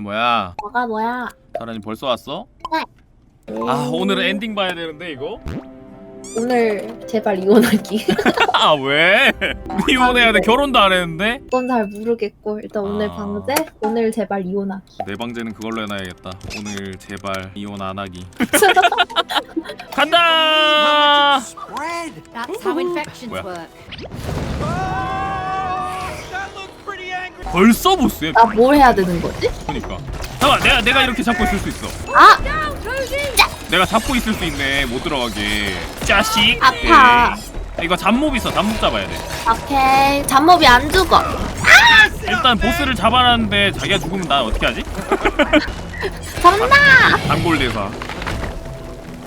뭐야 뭐야 뭐가 뭐야? 사라님 벌써 왔어? 네. 아 오늘은 엔딩 봐야 되는데 이거? 오늘 제발 이혼하기. 아 왜? 이혼해야 돼 결혼도 안 했는데? 그건 잘 모르겠고 일단 오늘 아. 방제 오늘 제발 이혼하기. 내 방제는 그걸로 해놔야겠다 오늘 제발 이혼 안 하기 간다 Spread. That's how infections Well. work. 벌써 보스야 나 뭘 해야 되는 거지? 그니까 잠깐 내가 내가 이렇게 잡고 있을 수 있어 아 내가 잡고 있을 수 있네 못 들어가게 짜식 아파. 예. 이거 잡몹 있어 잡몹 잡아야 돼 오케이 잡몹이 안 죽어. 일단 보스를 잡아놨는데 자기가 죽으면 나 어떻게 하지? 잡나. 단골 대사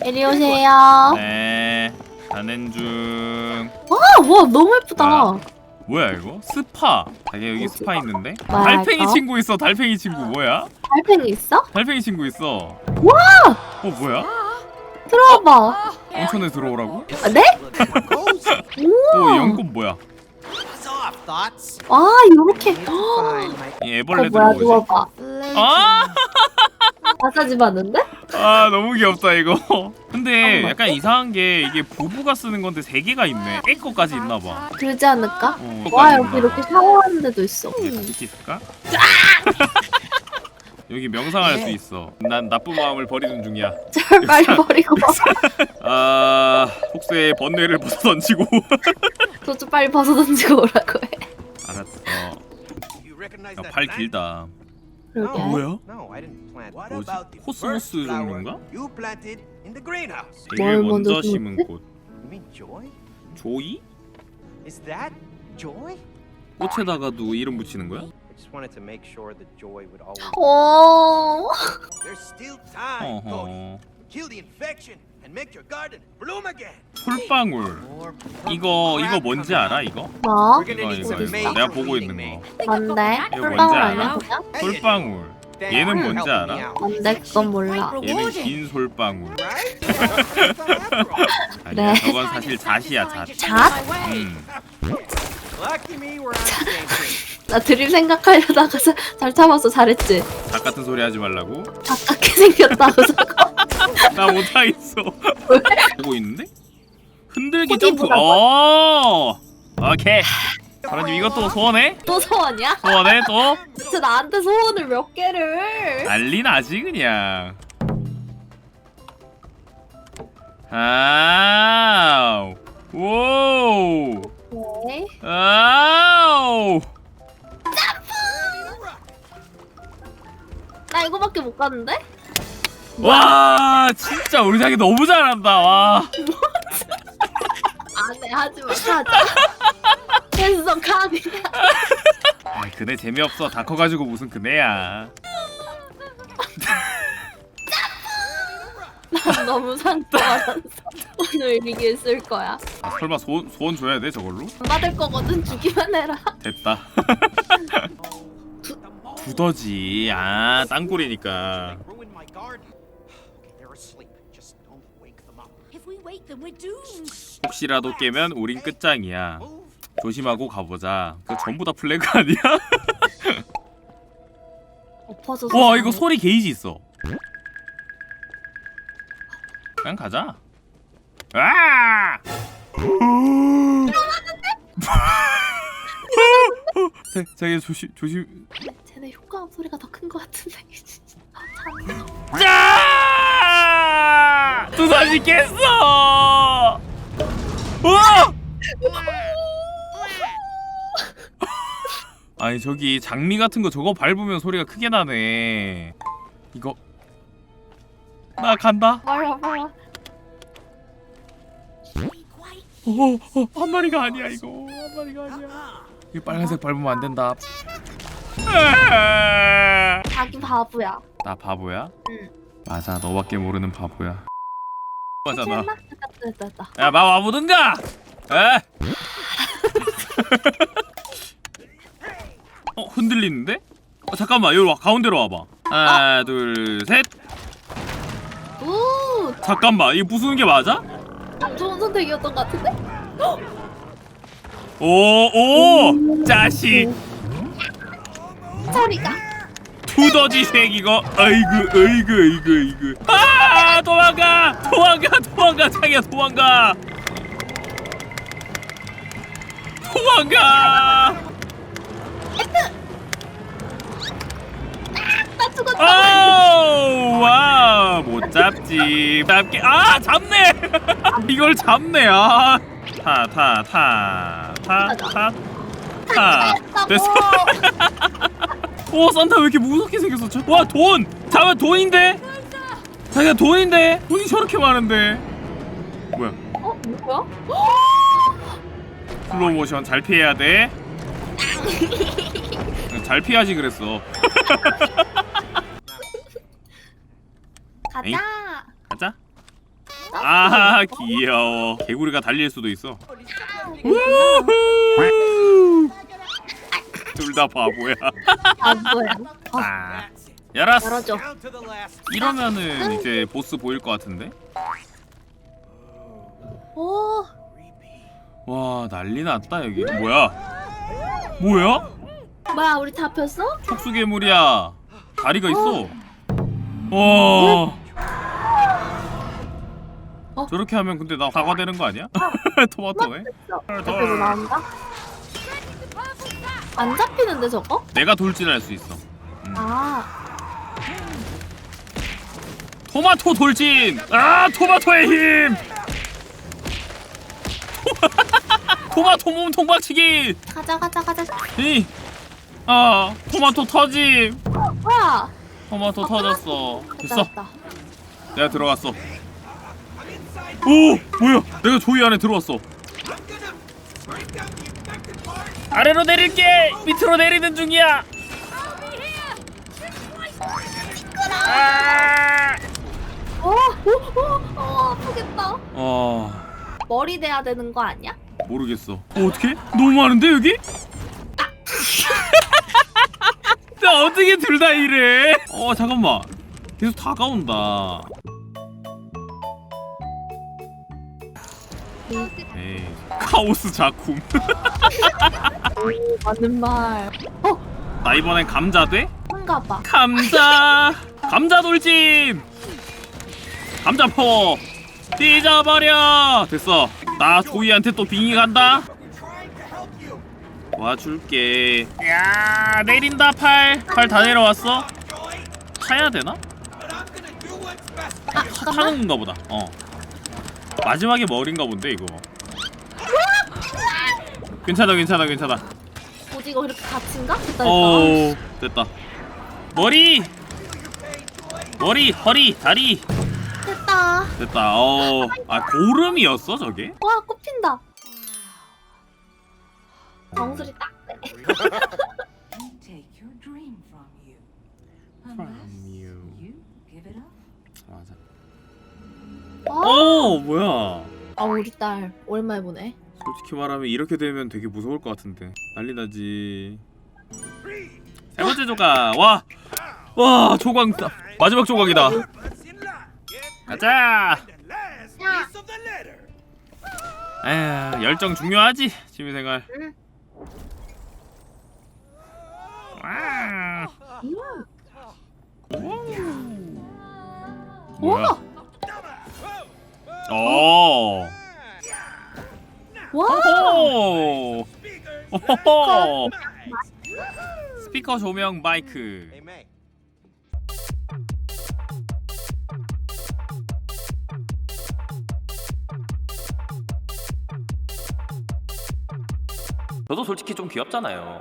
이리 오세요. 네 가는 중 와, 와 너무 예쁘다. 아. 뭐야 이거? 스파 자기 여기 뭐지? 스파 있는데? 뭐야, 달팽이 이거? 친구 있어 달팽이 친구 뭐야? 달팽이 있어? 달팽이 친구 있어 와! 어 뭐야? 들어와봐. 온천에 들어오라고? 아, 네? 오 우와. 연꽃 뭐야? Thoughts. 와 my 이어 애벌레들 뭐야 뭐지? 누워봐. 아! 마사지 받는데? 아 너무 귀엽다 이거 근데 어, 약간 이상한 게 이게 부부가 쓰는 건데 세 개가 있네 애 거까지 있나봐 그러지 않을까? 어, 와 여기 있나 이렇게 봐. 샤워하는 데도 있어. 이게 같이 있을까? 여기 명상할 수 있어 난 나쁜 마음을 버리는 중이야 절 빨리 버리고 아 속세의 번뇌를 벗어던지고 저좀 빨리 벗어 던지고 오라고 해. 알았어 야, 팔? 길다 그러게. 뭐야? No, I didn't plant. What 뭐지? about the 코스모스 first flower 종류인가? You planted in the greenhouse. 제일 뭘 먼저 먼저 심은 심었지? 꽃 You mean joy? 조이? Is that joy? 꽃에다가도 이름 붙이는 거야? I just wanted to make sure that joy would always. 오. There's still time, Cody. 어허 Kill the infection and make your garden bloom again. More 이거 이거 뭔지 알아. 이거? 뭐? 이거 이거 이거 내가 보고 있는 거. 뭔데? 이거 뭔지 아니야 알아? 그냥? 솔방울 Thank 얘는 뭔지 알아? 뭔데? 그건 몰라. 얘는 긴 솔방울. 아니야 네. 저건 사실 잣이야 잣 잣? 음. Lucky me, we're on the same page. 나 드림 생각하려다가 자- 잘 참았어 잘했지. 잣 같은 소리 하지 말라고 아깝게 생겼다고 저거. 나 못하겠어 보고 있는데? 흔들기 점프 보라고? 오 오케이 사장님 이것도 소원해? 또 소원이야? 소원해 또? 진짜 나한테 소원을 몇 개를? 난리 나지 그냥 아우 오 네. 아우 나 이거밖에 못 갔는데? 와 진짜 우리 자기 너무 잘한다 와 안해 하지 마 하자. 됐어 가 그냥. 아이, 그네 재미없어 다 커가지고 무슨 그네야 난 너무 상처받았어. 오늘 이게 쓸 거야. 아, 설마 소원, 소원 줘야 돼 저걸로? 안 받을 거거든 주기만 해라. 됐다 두더지 아 땅굴이니까 혹시라도 깨면 우린 끝장이야. 조심하고 가보자 그 전부 다 플래그 아니야? 엎어져서. 와. 이거 소리 게이지 있어 그냥 가자 아! 자, 자기 조심 조심 쟤네 효과음 소리가 더큰거 같은데. 아, 참. 짜! 두더지 깼어! 우와! 아니 저기 장미 같은 거 저거 밟으면 소리가 크게 나네. 이거 나 간다. 말아 말아. 오, 오, 한 마리가 아니야 이거. 한 마리가 아니야. 이 빨간색 밟으면 안 된다. 아! 자기 바보야. 나 바보야? 응. 맞아, 너밖에 모르는 바보야. 맞잖아. 됐다 됐다 됐다. 야, 마 와보든가. 에? 어, 흔들리는데? 어, 잠깐만, 여기 와, 가운데로 와봐. 하나, 둘, 셋. 오, 잠깐만, 이거 부수는 게 맞아? 좋은 선택이었던 것 같은데? 오, 오, 자식. 소리가. 두더지 색 이거 아이고 아이고 아이고 아이고 아 도망가! 도망가! 도망가! 자기야 도망가! 도망가! 나 죽었다. 아우 와못 잡지. 잡게. 아 잡네! 이걸 잡네. 아타타타타타타. 됐어. 오 산타 왜 이렇게 무섭게 생겼어? 와 돈! 잠깐 돈인데 자기가 돈인데 돈이 저렇게 많은데 뭐야 어 뭐야? 슬로우 모션 잘 피해야 돼. 잘 피하지 그랬어. 에이? 가자. 가자. 아 귀여워. 개구리가 달릴 수도 있어. 둘다 바보야. 아 뭐야? 어, 아. 열었어. 열어줘. 이러면은 이제 보스 보일 것 같은데? 오. 와 난리 났다 여기. 뭐야? 뭐야? 뭐야 우리 잡혔어? 촉수 괴물이야. 다리가 있어. 와. 어? 저렇게 하면 근데 나 사과 되는 거 아니야? 토마토네. 여기로 나온다. 안 잡히는데 저거? 내가 돌진할 수 있어. 아. 토마토 돌진. 아 토마토의 힘. 토마토 몸 통 박치기. 가자 가자 가자. 이. 아 토마토 터짐. 뭐야? 토마토 어, 터졌어. 됐다, 됐어. 됐다. 내가 들어갔어. 오 뭐야? 내가 조이 안에 들어왔어. 아래로 내릴게. 밑으로 내리는 중이야. 아. 어, 오, 오, 오, 아프겠다. 어 머리 대야 되는 거 아니야? 모르겠어. 어, 어떻게? 너무 많은데 여기? 야 어떻게 둘 다 이래? 어 잠깐만. 계속 다가온다. 에이 카오스 작품. 오, 맞는 말. 어, 나 이번엔 감자 돼? 한가 봐. 감자 감자 돌진 감자 퍼 찢어버려. 됐어. 나 조이한테 또 빙의 간다. 와줄게. 야 내린다 팔. 팔 다 내려왔어. 타야 되나? 아, 타. 타는 건가 보다. 어. 마지막에 머리인가 본데 이거. 괜찮아 괜찮아 괜찮아. 이거 이렇게 갇힌가? 됐다 됐다. 어 됐다. 머리! 머리 허리 다리 됐다. 됐다 어 아 고름이었어 저게 와, 꽃핀다. 정수리 딱 돼. and take your dream from you. Unless you give it up. 맞아 어? 어 뭐야 아, 우리 딸 오랜만에 보네. 솔직히 말하면 이렇게 되면 되게 무서울 것 같은데 난리 나지 세 번째 조각 와 와 조각 마지막 조각이다 가자. 야, 에휴 열정 중요하지 취미생활. 응. 와. 음. 뭐야? 우와, 어. 와, 오호호 스피커 조명 마이크. Hey, May. 저도 솔직히 좀 귀엽잖아요